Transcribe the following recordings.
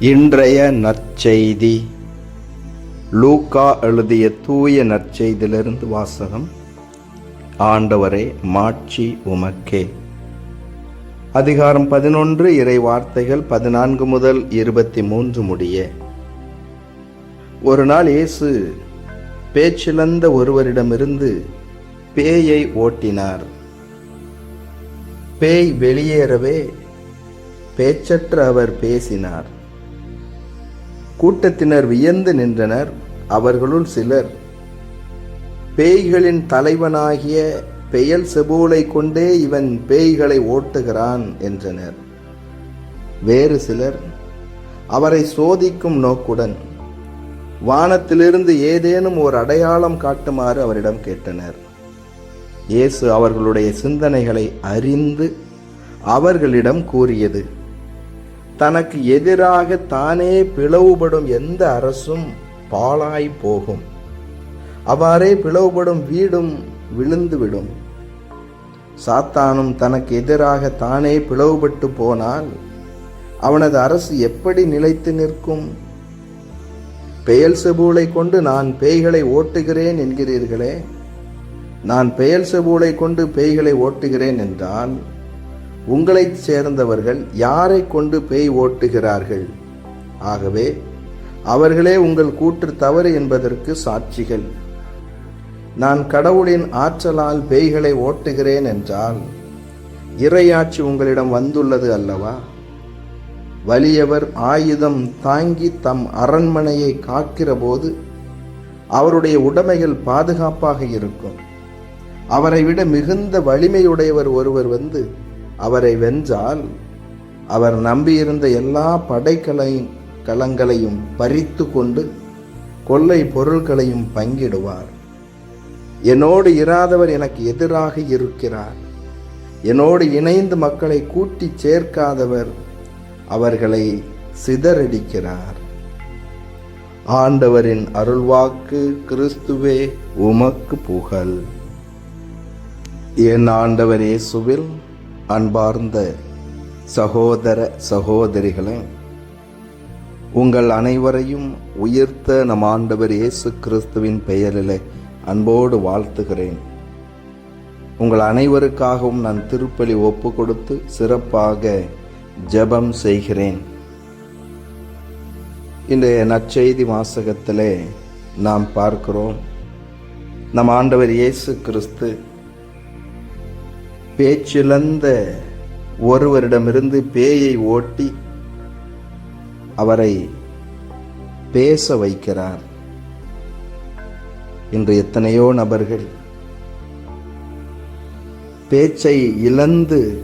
இன்றைய நற்செய்தி. லூக்கா எழுதிய தூய நற்செய்தியிலிருந்து வாசகம். ஆண்டவரே மாட்சி உமக்கே. அதிகாரம் பதினொன்று இறை வார்த்தைகள் பதினான்கு முதல் இருபத்தி மூன்று முடிய. ஒரு நாள் இயேசு பேச்சிழந்த ஒருவரிடமிருந்து பேயை ஓட்டினார். பேய் வெளியேறவே பேச்சற்ற அவர் பேசினார். கூட்டத்தினர் வியந்து நின்றனர். அவர்களுள் சிலர் பேய்களின் தலைவனாகிய பெயல் செபூலை கொண்டே இவன் பேய்களை ஓட்டுகிறான் என்றனர். வேறு சிலர் அவரை சோதிக்கும் நோக்குடன் வானத்திலிருந்து ஏதேனும் ஒரு அடையாளம் காட்டுமாறு அவரிடம் கேட்டனர். இயேசு அவர்களுடைய சிந்தனைகளை அறிந்து அவர்களிடம் கூறியது தனக்கு எதிராக தானே பிளவுபடும் எந்த அரசும் பாழாய் போகும். அவ்வாறே பிளவுபடும் வீடும் விழுந்துவிடும். சாத்தானும் தனக்கு எதிராக தானே பிளவுபட்டு போனால் அவனது அரசு எப்படி நிலைத்து நிற்கும்? பெயல் செபூலை கொண்டு நான் பேய்களை ஓட்டுகிறேன் என்கிறீர்களே. நான் பெயல் செபூலை கொண்டு பேய்களை ஓட்டுகிறேன் என்றால் உங்களைச் சேர்ந்தவர்கள் யாரை கொண்டு பேய் ஓட்டுகிறார்கள்? ஆகவே அவர்களே உங்கள் கூற்று தவறு என்பதற்கு சாட்சிகள். நான் கடவுளின் ஆற்றலால் பேய்களை ஓட்டுகிறேன் என்றால் இறையாட்சி உங்களிடம் வந்துள்ளது அல்லவா? வலியவர் ஆயுதம் தாங்கி தம் அரண்மனையை காக்கிற போது அவருடைய உடைமைகள் பாதுகாப்பாக இருக்கும். அவரை விட மிகுந்த வலிமையுடையவர் ஒருவர் வந்து அவரை வென்றால் அவர் நம்பியிருந்த எல்லா படைக்கலையும் களங்களையும் பறித்து கொண்டு கொள்ளை பொருள்களையும் பங்கிடுவார். என்னோடு இராதவர் எனக்கு எதிராக இருக்கிறார். என்னோடு இணைந்து மக்களை கூட்டி சேர்க்காதவர் அவர்களை சிதறடிக்கிறார். ஆண்டவரின் அருள்வாக்கு கிறிஸ்துவே உமக்கு புகழ். என் ஆண்டவரே சுவில் அன்பார்ந்த சகோதர சகோதரிகளே உங்கள் அனைவரையும் உயிர்த்த நம் ஆண்டவர் இயேசு கிறிஸ்துவின் பெயரிலே அன்போடு வாழ்த்துகிறேன். உங்கள் அனைவருக்காகவும் நான் திருப்பலி ஒப்பு கொடுத்து சிறப்பாக ஜெபம் செய்கிறேன். இன்றைய நற்செய்தி வாசகத்திலே நாம் பார்க்கிறோம் நம் ஆண்டவர் இயேசு கிறிஸ்து பேச்சிழந்த ஒருவரிடமிருந்து பேயை ஓட்டி அவரை பேச வைக்கிறார். இன்று எத்தனையோ நபர்கள் பேச்சை இழந்து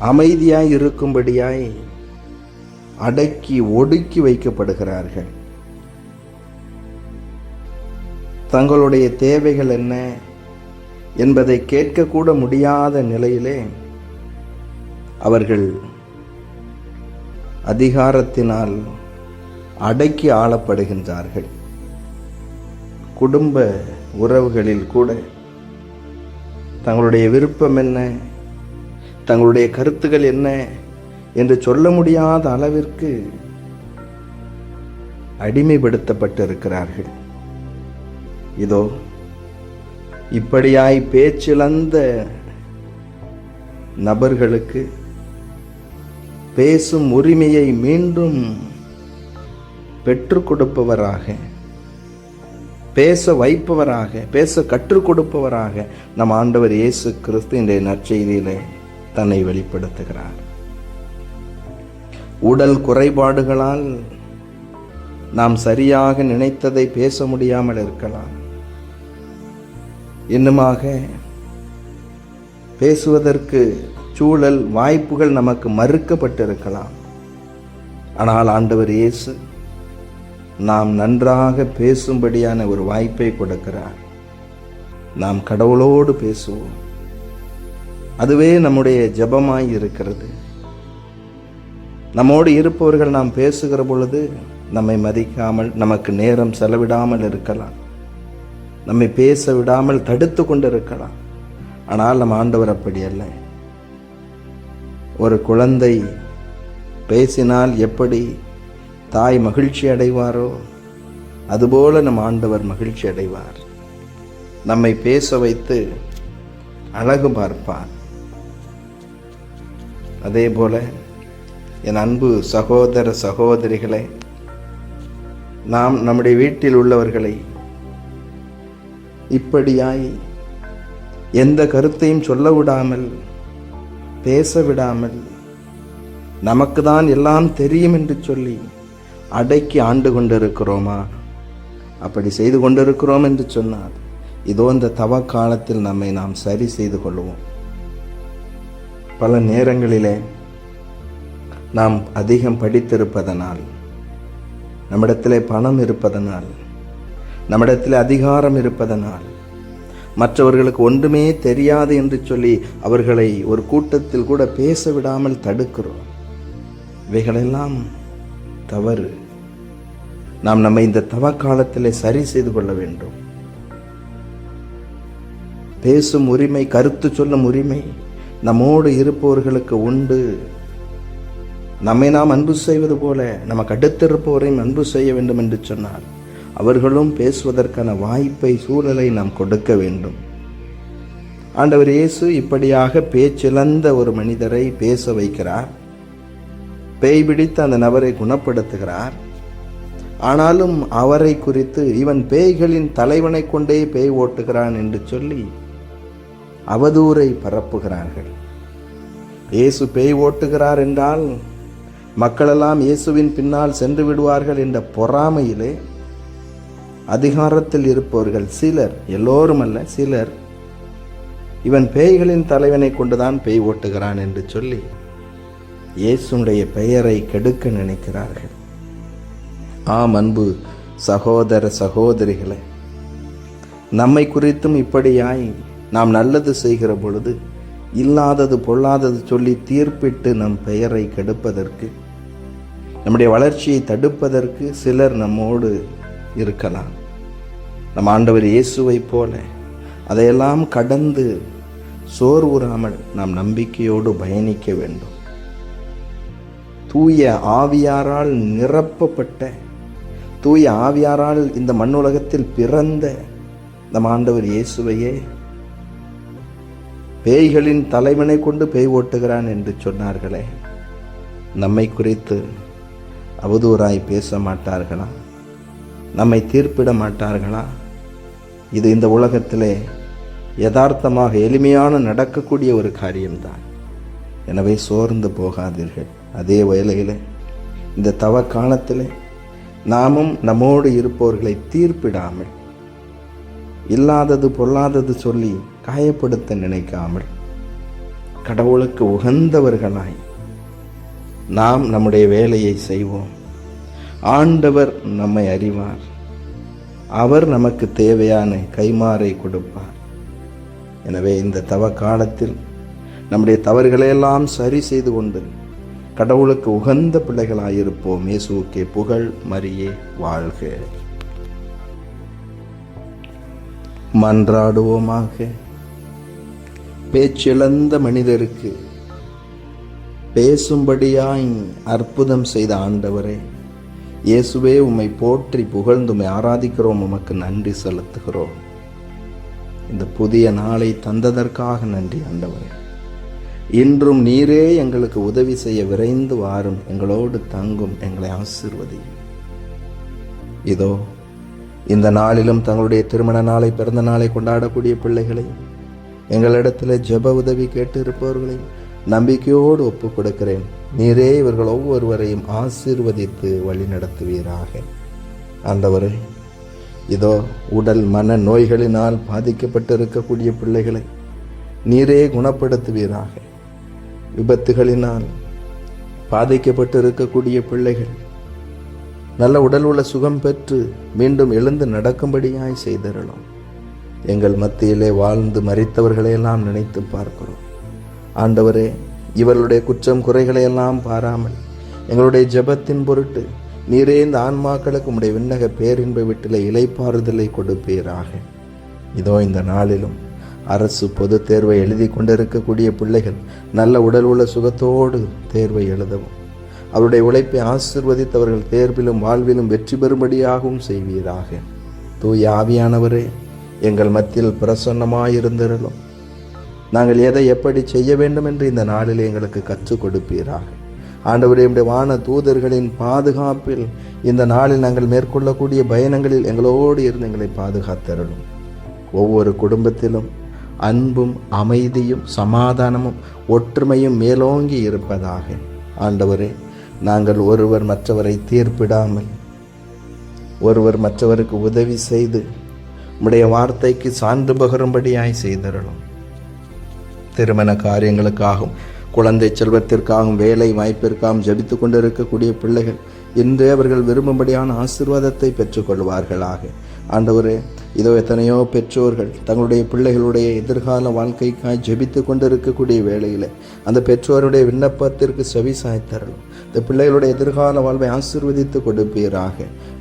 அமைதியாய் இருக்கும்படியாய் அடக்கி ஒடுக்கி வைக்கப்படுகிறார்கள். தங்களுடைய தேவைகள் என்ன? என்பதை கேட்கக்கூட முடியாத நிலையிலே அவர்கள் அதிகாரத்தினால் அடக்கி ஆளப்படுகின்றார்கள். குடும்ப உறவுகளில் கூட தங்களுடைய விருப்பம் என்ன? தங்களுடைய கருத்துகள் என்ன? என்று சொல்ல முடியாத அளவிற்கு அடிமைப்படுத்தப்பட்டிருக்கிறார்கள். இதோ இப்படியாய் பேச்சிழந்த நபர்களுக்கு பேசும் உரிமையை மீண்டும் பெற்றுக் கொடுப்பவராக பேச வைப்பவராக பேச கற்றுக் கொடுப்பவராக நம் ஆண்டவர் இயேசு கிறிஸ்து இன்றைய நற்செய்தியிலே தன்னை வெளிப்படுத்துகிறார். உடல் குறைபாடுகளால் நாம் சரியாக நினைத்ததை பேச முடியாமல் இருக்கலாம். இன்னுமாக பேசுவதற்கு சூழல் வாய்ப்புகள் நமக்கு மறுக்கப்பட்டிருக்கலாம். ஆனால் ஆண்டவர் இயேசு நாம் நன்றாக பேசும்படியான ஒரு வாய்ப்பை கொடுக்கிறார். நாம் கடவுளோடு பேசுவோம். அதுவே நம்முடைய ஜபமாய் இருக்கிறது. நம்மோடு இருப்பவர்கள் நாம் பேசுகிற பொழுது நம்மை மதிக்காமல் நமக்கு நேரம் செலவிடாமல் இருக்கலாம். நம்மை பேச விடாமல் தடுத்து கொண்டிருக்கலாம். ஆனால் நம் ஆண்டவர் அப்படி அல்ல. ஒரு குழந்தை பேசினால் எப்படி தாய் மகிழ்ச்சி அடைவாரோ அதுபோல நம் ஆண்டவர் மகிழ்ச்சி அடைவார். நம்மை பேச வைத்து அழகு பார்ப்பார். அதே போல என் அன்பு சகோதர சகோதரிகளை நாம் நம்முடைய வீட்டில் உள்ளவர்களை இப்படியாய் எந்த கருத்தையும் சொல்ல விடாமல் பேச விடாமல் நமக்கு தான் எல்லாம் தெரியும் என்று சொல்லி அடக்கி ஆண்டு கொண்டிருக்கிறோமா? அப்படி செய்து கொண்டிருக்கிறோம் என்று சொன்னால் இதோ இந்த தவ காலத்தில் நம்மை நாம் சரி செய்து கொள்வோம். பல நேரங்களிலே நாம் அதிகம் படித்திருப்பதனால் நம்மிடத்திலே பணம் இருப்பதனால் நம்மிடத்தில் அதிகாரம் இருப்பதனால். மற்றவர்களுக்கு ஒன்றுமே தெரியாது என்று சொல்லி அவர்களை ஒரு கூட்டத்தில் கூட பேச விடாமல் தடுக்கிறோம். இவைகளெல்லாம் தவறு. நாம் நம்மை இந்த தவ காலத்தில் சரி செய்து கொள்ள வேண்டும். பேசும் உரிமை கருத்து சொல்லும் உரிமை நம்மோடு இருப்பவர்களுக்கு உண்டு. நம்மை நாம் அன்பு செய்வது போல நமக்கு அடுத்திருப்பவரையும் அன்பு செய்ய வேண்டும் என்று சொன்னால் அவர்களும் பேசுவதற்கான வாய்ப்பை சூழலை நாம் கொடுக்க வேண்டும். ஆண்டவர் இயேசு இப்படியாக பேச்சிழந்த ஒரு மனிதரை பேச வைக்கிறார். பேய் பிடித்த அந்த நபரை குணப்படுத்துகிறார். ஆனாலும் அவரை குறித்து இவன் பேய்களின் தலைவனை கொண்டே பேய் ஓட்டுகிறான் என்று சொல்லி அவதூரை பரப்புகிறார்கள். இயேசு பேய் ஓட்டுகிறார் என்றால் மக்களெல்லாம் இயேசுவின் பின்னால் சென்று விடுவார்கள் என்ற பொறாமையிலே அதிகாரத்தில் இருப்பவர்கள் சிலர் எல்லோரும் அல்ல சிலர். இவன் பேய்களின் தலைவனை கொண்டுதான் பேய் ஓட்டுகிறான் என்று சொல்லி இயேசுடைய பெயரை கெடுக்க நினைக்கிறார்கள். ஆம் அன்பு சகோதர சகோதரிகளே நம்மை குறித்தும் இப்படியாய் நாம் நல்லது செய்கிற பொழுது இல்லாதது பொல்லாதது சொல்லி தீர்ப்பிட்டு நம் பெயரை கெடுப்பதற்கு நம்முடைய வளர்ச்சியை தடுப்பதற்கு சிலர் நம்மோடு இருக்கலாம். நம் ஆண்டவர் இயேசுவைப் போல அதையெல்லாம் கடந்து சோர்வுறாமல் நாம் நம்பிக்கையோடு பயணிக்க வேண்டும். தூய ஆவியாரால் நிரப்பப்பட்ட தூய ஆவியாரால் இந்த மண்ணுலகத்தில் பிறந்த நம் ஆண்டவர் இயேசுவையே பேய்களின் தலைவனை கொண்டு பேய் ஓட்டுகிறான் என்று சொன்னார்களே. நம்மை குறித்து அவதூறாய் பேச மாட்டார்களா? நம்மை தீர்ப்பிட மாட்டார்களா? இது இந்த உலகத்திலே யதார்த்தமாக எளிமையான நடக்கக்கூடிய ஒரு காரியம்தான். எனவே சோர்ந்து போகாதீர்கள். அதே வேளையில் இந்த தவ காலத்தில் நாமும் நம்மோடு இருப்பவர்களை தீர்ப்பிடாமல் இல்லாதது பொல்லாதது சொல்லி காயப்படுத்த நினைக்காமல் கடவுளுக்கு உகந்தவர்களாய் நாம் நம்முடைய வேலையை செய்வோம். ஆண்டவர் நம்மை அறிவார். அவர் நமக்கு தேவையான கைமாறை கொடுப்பார். எனவே இந்த தவ காலத்தில் நம்முடைய தவறுகளையெல்லாம் சரி செய்து கொண்டு கடவுளுக்கு உகந்த பிள்ளைகளாயிருப்போம். இயேசுக்கே புகழ் மரியே வாழ்க. மன்றாடுவோமாக. பேச்சிழந்த மனிதருக்கு பேசும்படியாய் அற்புதம் செய்த ஆண்டவரே இயேசுவே உம்மை போற்றி புகழ்ந்து உம்மை ஆராதிக்கிறோம். உமக்கு நன்றி செலுத்துகிறோம். இந்த புதிய நாளை தந்ததற்காக நன்றி ஆண்டவரே. இன்றும் நீரே எங்களுக்கு உதவி செய்ய விரைந்து வாரும். எங்களோடு தங்கும் எங்களை ஆசிர்வதியும். இதோ இந்த நாளிலும் தங்களுடைய திருமண நாளை பிறந்த நாளை கொண்டாடக்கூடிய பிள்ளைகளையும் எங்களிடத்தில் ஜெப உதவி கேட்டு இருப்பவர்களையும் நம்பிக்கையோடு ஒப்பு கொடுக்கிறேன் நீரே இவர்கள் ஒவ்வொருவரையும் ஆசீர்வதித்து வழி நடத்துவீராக ஆண்டவரே இதோ உடல் மன நோய்களினால் பாதிக்கப்பட்டு இருக்கக்கூடிய பிள்ளைகளை நீரே குணப்படுத்துவீராக. விபத்துகளினால் பாதிக்கப்பட்டு இருக்கக்கூடிய பிள்ளைகள் நல்ல உடல் உள்ள சுகம் பெற்று மீண்டும் எழுந்து நடக்கும்படியாய் செய்திருளோம் எங்கள் மத்தியிலே வாழ்ந்து மறித்தவர்களையெல்லாம் நினைத்து பார்க்கிறோம். ஆண்டவரே இவர்களுடைய குற்றம் குறைகளை எல்லாம் பாராமல் எங்களுடைய ஜெபத்தின் பொருட்டு நீரே இந்த ஆன்மாக்களுக்கு உடைய விண்ணக பேரின்ப வீட்டில் இலைப்பாறுதலை கொடுப்பீராக. இதோ இந்த நாளிலும் அரசு பொது தேர்வை எழுதி கொண்டிருக்கக்கூடிய பிள்ளைகள் நல்ல உடல் உள்ள சுகத்தோடு தேர்வை எழுதவும். அவருடைய உழைப்பை ஆசிர்வதித்தவர்கள் தேர்விலும் வாழ்விலும் வெற்றி பெறும்படியாகவும் செய்வீராக. தூய ஆவியானவரே எங்கள் மத்தியில் பிரசன்னமாயிருந்திரலும். நாங்கள் எதை எப்படி செய்ய வேண்டும் என்று இந்த நாளில் எங்களுக்கு கற்றுக் கொடுப்பீராக. ஆண்டவரே வான தூதர்களின் பாதுகாப்பில் இந்த நாளில் நாங்கள் மேற்கொள்ளக்கூடிய பயணங்களில் எங்களோடு இருந்து எங்களை பாதுகாத்தருளும். ஒவ்வொரு குடும்பத்திலும் அன்பும் அமைதியும் சமாதானமும் ஒற்றுமையும் மேலோங்கி இருப்பதாக. ஆண்டவரே நாங்கள் ஒருவர் மற்றவரை தீர்ப்பிடாமல் ஒருவர் மற்றவருக்கு உதவி செய்து உடைய வார்த்தைக்கு சான்று பகரும்படியாய் செய்தருளும். திருமண காரியங்களுக்காகவும் குழந்தை செல்வத்திற்காகவும் வேலை வாய்ப்பிற்காகவும் ஜபித்து கொண்டிருக்கக்கூடிய பிள்ளைகள் இன்றே அவர்கள் விரும்பும்படியான ஆசீர்வாதத்தை பெற்றுக்கொள்வார்களாக. ஆண்டவரே இதோ எத்தனையோ பெற்றோர்கள் தங்களுடைய பிள்ளைகளுடைய எதிர்கால வாழ்க்கைக்காய் ஜெபித்து கொண்டிருக்கக்கூடிய வேளையில் அந்த பெற்றோருடைய விண்ணப்பத்திற்கு செவி சாய்த்தரலும். இந்த பிள்ளைகளுடைய எதிர்கால வாழ்வை ஆசிர்வதித்து கொடுப்பீராக.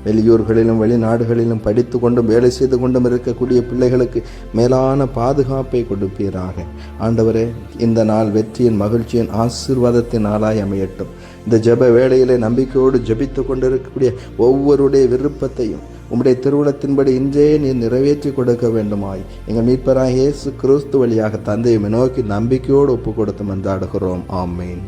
வெளியூர்களிலும் வெளிநாடுகளிலும் படித்து கொண்டும் வேலை செய்து கொண்டும் இருக்கக்கூடிய பிள்ளைகளுக்கு மேலான பாதுகாப்பை கொடுப்பீராக. ஆண்டவரே இந்த நாள் வெற்றியின் மகிழ்ச்சியின் ஆசீர்வாதத்தின் நாளாய் அமையட்டும். இந்த ஜெப வேளையிலே நம்பிக்கையோடு ஜெபித்து கொண்டிருக்கக்கூடிய ஒவ்வொருடைய விருப்பத்தையும் உம்முடைய திருவுளத்தின்படி இன்றே நீர் நிறைவேற்றி கொடுக்க வேண்டுமாய். எங்கள் மீட்பராக இயேசு கிறிஸ்து வழியாக தந்தையை நோக்கி நம்பிக்கையோடு ஒப்பு கொடுத்து மன்றாடுகிறோம். ஆமேன்.